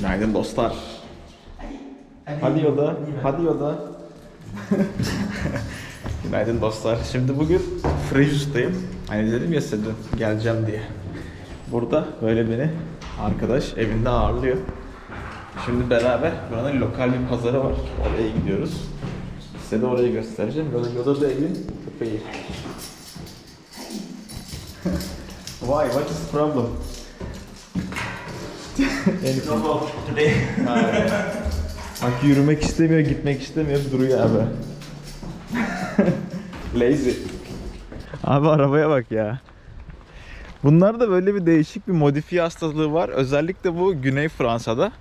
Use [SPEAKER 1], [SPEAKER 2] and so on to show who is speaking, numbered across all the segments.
[SPEAKER 1] Günaydın dostlar. Hadi yoda, hadi yoda. Günaydın dostlar. Şimdi bugün Frejus'tayım. Hani dedim ya size dün geleceğim diye. Burada böyle beni arkadaş evinde ağırlıyor. Şimdi beraber buranın lokal bir pazarı var. Oraya gidiyoruz. Size de orayı göstereceğim. Böyle yoda da evin köpeği. Why? What is the problem?
[SPEAKER 2] Today.
[SPEAKER 1] Bak yürümek istemiyor, gitmek istemiyor, duruyor abi. Lazy. Abi arabaya bak ya. Bunlar da böyle bir değişik bir modifiye hastalığı var. Özellikle bu Güney Fransa'da.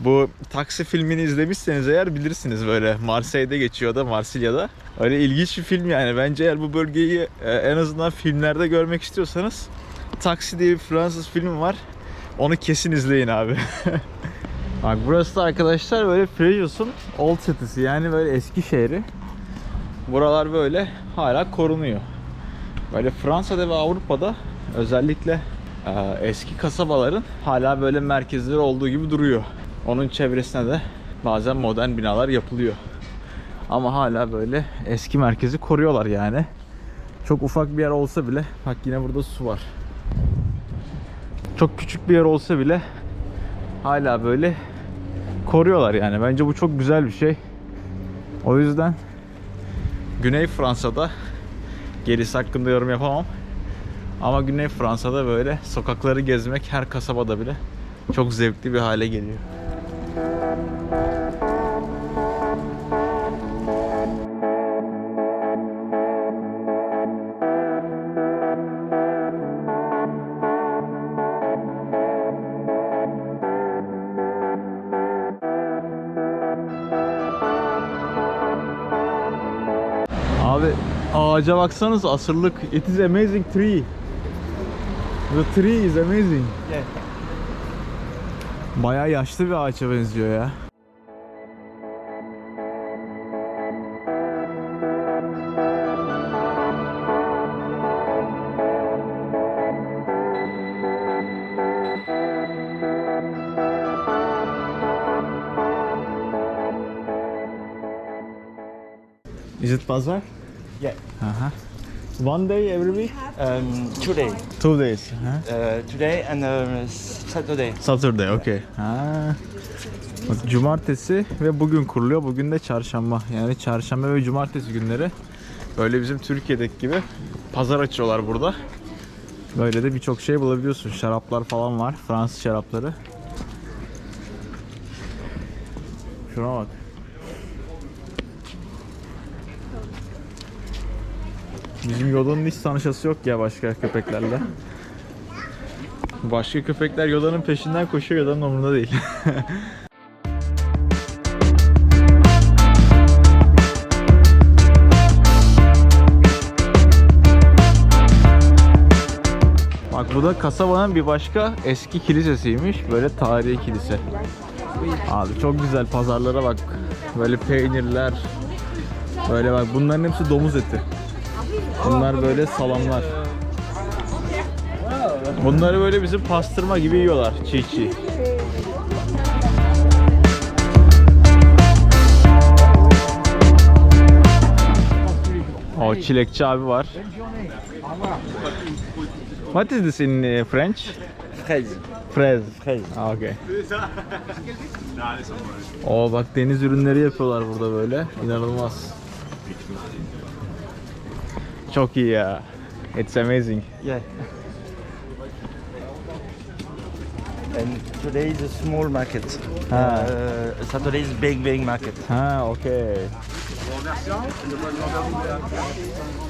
[SPEAKER 1] Bu taksi filmini izlemişseniz eğer bilirsiniz böyle Marseille'de geçiyor da Marsilya'da. Öyle ilginç bir film yani. Bence eğer bu bölgeyi e, en azından filmlerde görmek istiyorsanız Taksi diye bir Fransız film var. Onu kesin izleyin abi. Bak burası da arkadaşlar böyle Frejus'un Old City'si yani böyle eski şehri. Buralar böyle hala korunuyor. Böyle Fransa'da ve Avrupa'da özellikle e, eski kasabaların hala böyle merkezleri olduğu gibi duruyor. Onun çevresine de bazen modern binalar yapılıyor. Ama hala böyle eski merkezi koruyorlar yani. Çok ufak bir yer olsa bile bak yine burada su var. Çok küçük bir yer olsa bile hala böyle koruyorlar yani. Bence bu çok güzel bir şey. O yüzden Güney Fransa'da gerisi hakkında yorum yapamam. Ama Güney Fransa'da böyle sokakları gezmek her kasabada bile çok zevkli bir hale geliyor. Abi ağaca baksanız asırlık. It is amazing tree. The tree is amazing.
[SPEAKER 2] Yeah.
[SPEAKER 1] Bayağı yaşlı bir ağaça benziyor ya. Is it bazaar?
[SPEAKER 2] Yeah.
[SPEAKER 1] Uh-huh. One day every week?
[SPEAKER 2] Um, today.
[SPEAKER 1] Two days. Huh?
[SPEAKER 2] Uh, today and uh, Saturday.
[SPEAKER 1] Saturday, okay. Ha. Bak cumartesi ve bugün kuruluyor. Bugün de çarşamba. Yani çarşamba ve cumartesi günleri böyle bizim Türkiye'deki gibi pazar açıyorlar burada. Böyle de birçok şey bulabiliyorsun. Şaraplar falan var. Fransız şarapları. Şuna bak. Bizim Yoda'nın hiç tanışası yok ya başka köpeklerle. Başka köpekler Yoda'nın peşinden koşuyor, Yoda'nın umurunda değil. Bak bu da kasabanın bir başka eski kilisesiymiş. Böyle tarihi kilise. Abi çok güzel pazarlara bak. Böyle peynirler. Böyle bak bunların hepsi domuz eti. Bunlar böyle salamlar. Bunları böyle bizim pastırma gibi yiyorlar çiğ çiğ. O çilekçi abi var. What is this in uh, French?
[SPEAKER 2] Fraise.
[SPEAKER 1] Fraise.
[SPEAKER 2] Fraise.
[SPEAKER 1] Ah, okay. O bak deniz ürünleri yapıyorlar burada böyle. İnanılmaz. Çok iyi ya. It's amazing.
[SPEAKER 2] Yeah. And today is a small market.
[SPEAKER 1] Ah.
[SPEAKER 2] Uh, Saturday is big, big market.
[SPEAKER 1] Ha, okay.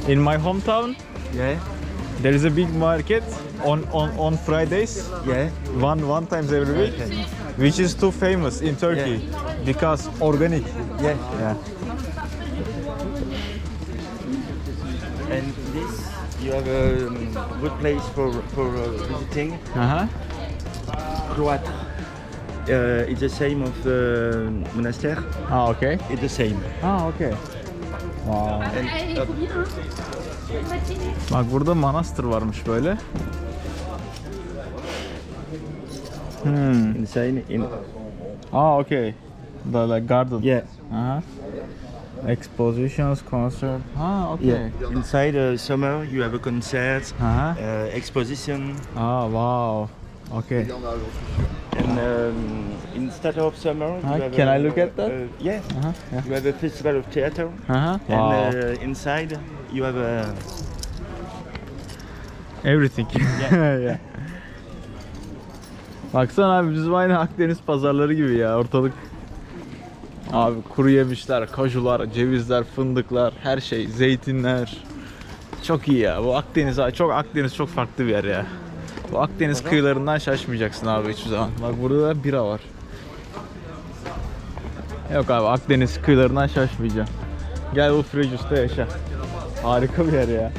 [SPEAKER 1] In my hometown,
[SPEAKER 2] Yeah.
[SPEAKER 1] there is a big market on on on Fridays,
[SPEAKER 2] Yeah.
[SPEAKER 1] one one times every week,
[SPEAKER 2] Okay.
[SPEAKER 1] which is too famous in Turkey because organic.
[SPEAKER 2] Yeah.
[SPEAKER 1] Yeah.
[SPEAKER 2] And this, you have a um, good place for for uh, visiting.
[SPEAKER 1] Aha.
[SPEAKER 2] Cloître. Uh, it's the same of the monastère.
[SPEAKER 1] Ah, okay.
[SPEAKER 2] It's the same.
[SPEAKER 1] Ah, okay. Wow.
[SPEAKER 2] And uh,
[SPEAKER 1] Bak burada manastır varmış böyle. Hmm.
[SPEAKER 2] inside in
[SPEAKER 1] Ah, okay. The like garden.
[SPEAKER 2] Yeah.
[SPEAKER 1] Uh-huh. Expositions, concert. Ah, okay.
[SPEAKER 2] Yeah. Inside uh, summer, you have a concert,
[SPEAKER 1] Uh-huh.
[SPEAKER 2] uh, exposition,
[SPEAKER 1] Ah, wow. Okay.
[SPEAKER 2] and um, instead of summer,
[SPEAKER 1] Ah, can
[SPEAKER 2] a,
[SPEAKER 1] I look at that?
[SPEAKER 2] Uh, yes.
[SPEAKER 1] Uh-huh. Yeah.
[SPEAKER 2] You have a festival of theater,
[SPEAKER 1] Uh-huh. Wow.
[SPEAKER 2] and uh, inside you have a
[SPEAKER 1] Everything. yeah. Baksana abi bizim aynı Akdeniz pazarları gibi ya ortalık. Abi kuru yemişler, kajular, cevizler, fındıklar, her şey, zeytinler. Çok iyi ya. Bu Akdeniz çok Akdeniz çok farklı bir yer ya. Bu Akdeniz kıyılarından şaşmayacaksın abi hiçbir zaman. Bak burada da bira var. Yok abi Akdeniz kıyılarından şaşmayacağım. Gel bu Frejus'ta yaşa. Harika bir yer ya.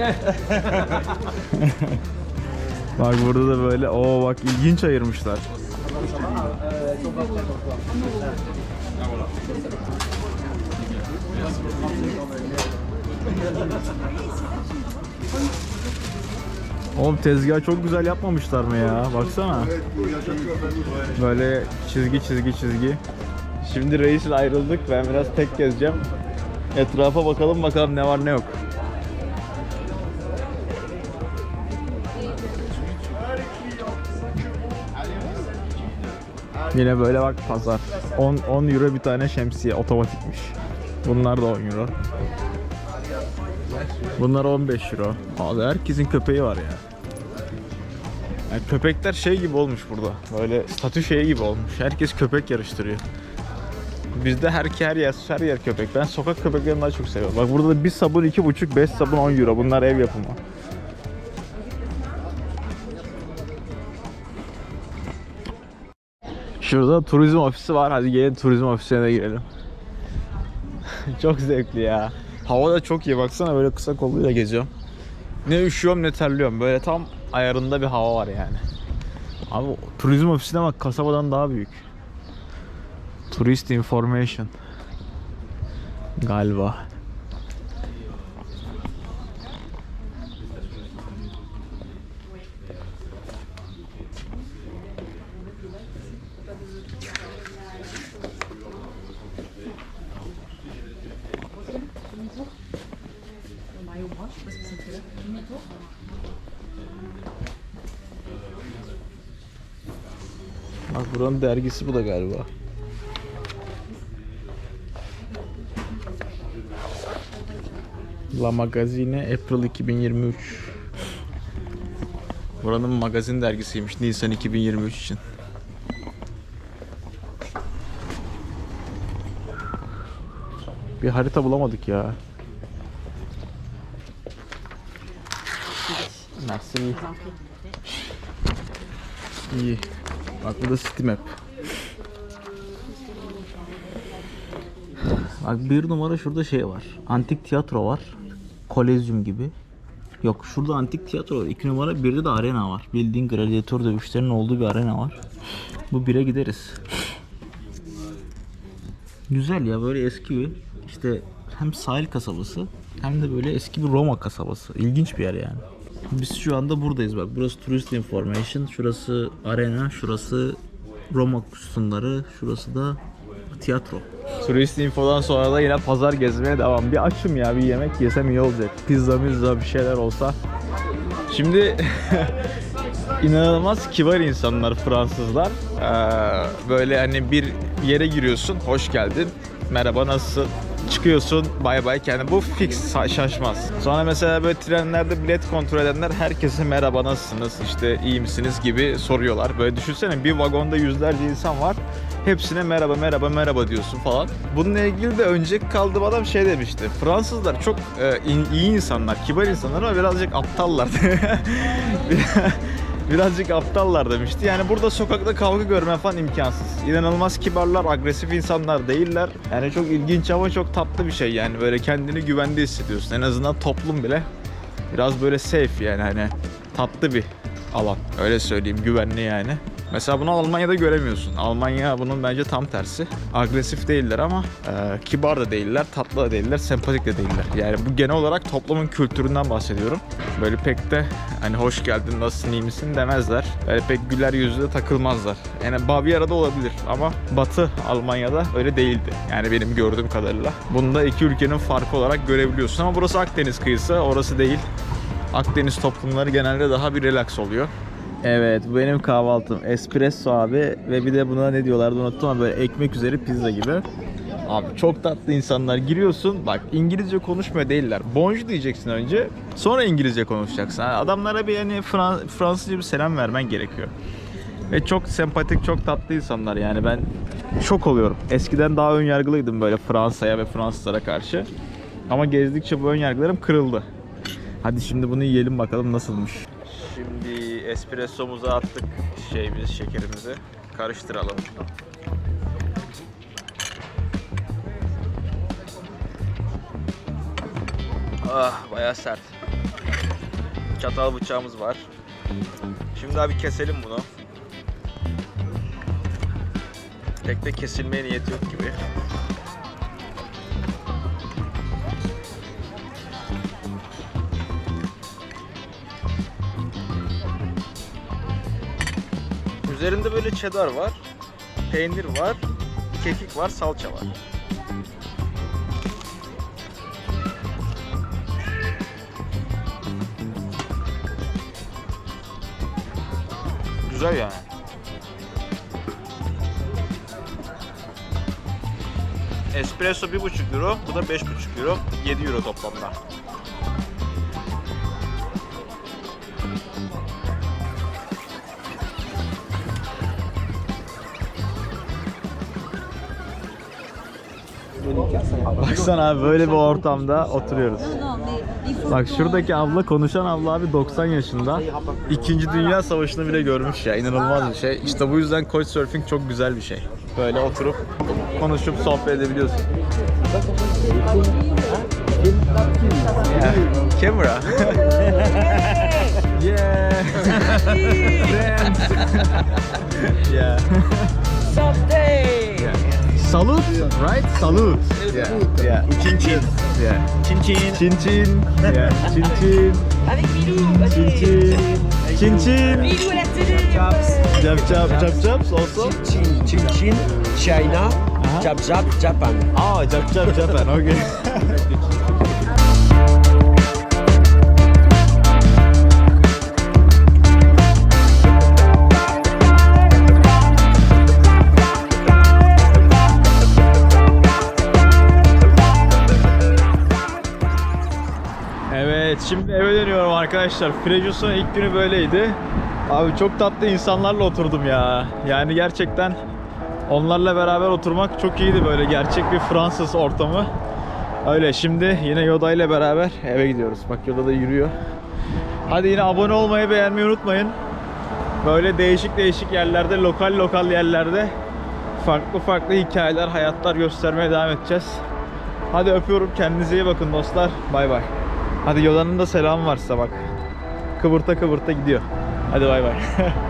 [SPEAKER 1] Bak burada da böyle o bak ilginç ayırmışlar. Oğlum tezgahı çok güzel yapmamışlar mı ya? Baksana. Böyle çizgi çizgi çizgi. Şimdi reisle ayrıldık. Ben biraz tek gezeceğim. Etrafa bakalım bakalım ne var ne yok. Yine böyle bak pazar. 10 10 euro bir tane şemsiye otomatikmiş. Bunlar da 10 euro. Bunlar 15 euro. Abi herkesin köpeği var ya. Yani köpekler şey gibi olmuş burada. Böyle statü şeyi gibi olmuş. Herkes köpek yarıştırıyor. Bizde her her yer, her yer köpek. Ben sokak köpeklerini daha çok seviyorum. Bak burada da bir sabun 2,5, 5 sabun 10 euro. Bunlar ev yapımı. Şurada turizm ofisi var. Hadi gelin turizm ofisine de girelim. çok zevkli ya. Hava da çok iyi. Baksana böyle kısa kolluyla geziyorum. Ne üşüyorum ne terliyorum. Böyle tam ayarında bir hava var yani. Abi turizm ofisine bak kasabadan daha büyük. Tourist information. Galiba. Bak buranın dergisi bu da galiba. La Magazine April 2023. Buranın magazin dergisiymiş Nisan 2023 için. Bir harita bulamadık ya. Merci. İyi. Bak burada City Map. Bak bir numara şurada şey var. Antik tiyatro var. Kolezyum gibi. Yok şurada antik tiyatro var. İki numara birde de arena var. Bildiğin gladyatör dövüşlerinin olduğu bir arena var. Bu bire gideriz. Güzel ya böyle eski bir işte hem sahil kasabası hem de böyle eski bir Roma kasabası. İlginç bir yer yani. Biz şu anda buradayız bak. Burası Tourist Information, şurası arena, şurası Roma sütunları, şurası da tiyatro. Turist infodan sonra da yine pazar gezmeye devam. Bir açım ya bir yemek yesem iyi olacak. Pizza mizza bir şeyler olsa. Şimdi inanılmaz kibar insanlar Fransızlar. Ee, böyle hani bir yere giriyorsun, hoş geldin, merhaba nasılsın? Çıkıyorsun, bay bay kendi. Bu fix şaşmaz. Sonra mesela böyle trenlerde bilet kontrol edenler herkese merhaba nasılsınız, işte iyi misiniz gibi soruyorlar. Böyle düşünsene bir vagonda yüzlerce insan var. Hepsine merhaba merhaba merhaba diyorsun falan. Bununla ilgili de önceki kaldığım adam şey demişti. Fransızlar çok e, iyi insanlar, kibar insanlar ama birazcık aptallar. Birazcık aptallar demişti. Yani burada sokakta kavga görme falan imkansız. İnanılmaz kibarlar, agresif insanlar değiller. Yani çok ilginç ama çok tatlı bir şey yani. Böyle kendini güvende hissediyorsun. En azından toplum bile biraz böyle safe yani hani tatlı bir alan. Öyle söyleyeyim güvenli yani. Mesela bunu Almanya'da göremiyorsun. Almanya bunun bence tam tersi. Agresif değiller ama e, kibar da değiller, tatlı da değiller, sempatik de değiller. Yani bu genel olarak toplumun kültüründen bahsediyorum. Böyle pek de hani hoş geldin, nasılsın, iyi misin demezler. Böyle pek güler yüzlü takılmazlar. Yani Baviera'da olabilir ama Batı Almanya'da öyle değildi. Yani benim gördüğüm kadarıyla. Bunu da iki ülkenin farkı olarak görebiliyorsun ama burası Akdeniz kıyısı, orası değil. Akdeniz toplumları genelde daha bir relax oluyor. Evet bu benim kahvaltım. Espresso abi ve bir de buna ne diyorlardı unuttum ama böyle ekmek üzeri pizza gibi. Abi çok tatlı insanlar giriyorsun bak İngilizce konuşmuyor değiller. Bonjour diyeceksin önce sonra İngilizce konuşacaksın. Yani adamlara bir hani Fran- Fransızca bir selam vermen gerekiyor. Ve çok sempatik, çok tatlı insanlar yani ben şok oluyorum. Eskiden daha ön yargılıydım böyle Fransa'ya ve Fransızlara karşı. Ama gezdikçe bu ön yargılarım kırıldı. Hadi şimdi bunu yiyelim bakalım nasılmış. Şimdi espressomuza attık şeyimizi, şekerimizi. Karıştıralım. Ah bayağı sert. Çatal bıçağımız var. Şimdi abi keselim bunu. Tek de kesilmeye niyeti yok gibi. Üzerinde böyle cheddar var, peynir var, kekik var, salça var. Güzel yani. Espresso 1,5 euro, bu da 5,5 euro, 7 euro toplamda. Baksana abi böyle bir ortamda oturuyoruz. Bak şuradaki abla konuşan abla abi 90 yaşında. İkinci Dünya Savaşı'nı bile görmüş ya. inanılmaz bir şey. İşte bu yüzden Couchsurfing çok güzel bir şey. Böyle oturup konuşup sohbet edebiliyorsun. Yeah. Camera. yeah. Yeah. Yeah. Salute, right? Salute. Yeah. Yeah. Chin chin. Yeah. Chin chin. Chin chin. Yeah. Chin chin.
[SPEAKER 3] Avec Milou,
[SPEAKER 1] Chin chin. Chin chin.
[SPEAKER 3] Milou à la télé
[SPEAKER 1] Chap chap chap chaps also.
[SPEAKER 4] Chin, Chin Chin, China,
[SPEAKER 1] Uh-huh.
[SPEAKER 4] Jap Jap, Japan.
[SPEAKER 1] Ah, chap chap Japan. Okay. şimdi eve dönüyorum arkadaşlar. Frejus'un ilk günü böyleydi. Abi çok tatlı insanlarla oturdum ya. Yani gerçekten onlarla beraber oturmak çok iyiydi böyle gerçek bir Fransız ortamı. Öyle şimdi yine Yoda ile beraber eve gidiyoruz. Bak Yoda da yürüyor. Hadi yine abone olmayı beğenmeyi unutmayın. Böyle değişik değişik yerlerde, lokal lokal yerlerde farklı farklı hikayeler, hayatlar göstermeye devam edeceğiz. Hadi öpüyorum. Kendinize iyi bakın dostlar. Bay bay. Hadi Yoda'nın da selamı varsa bak. Kıvırta kıvırta gidiyor. Hadi bay bay.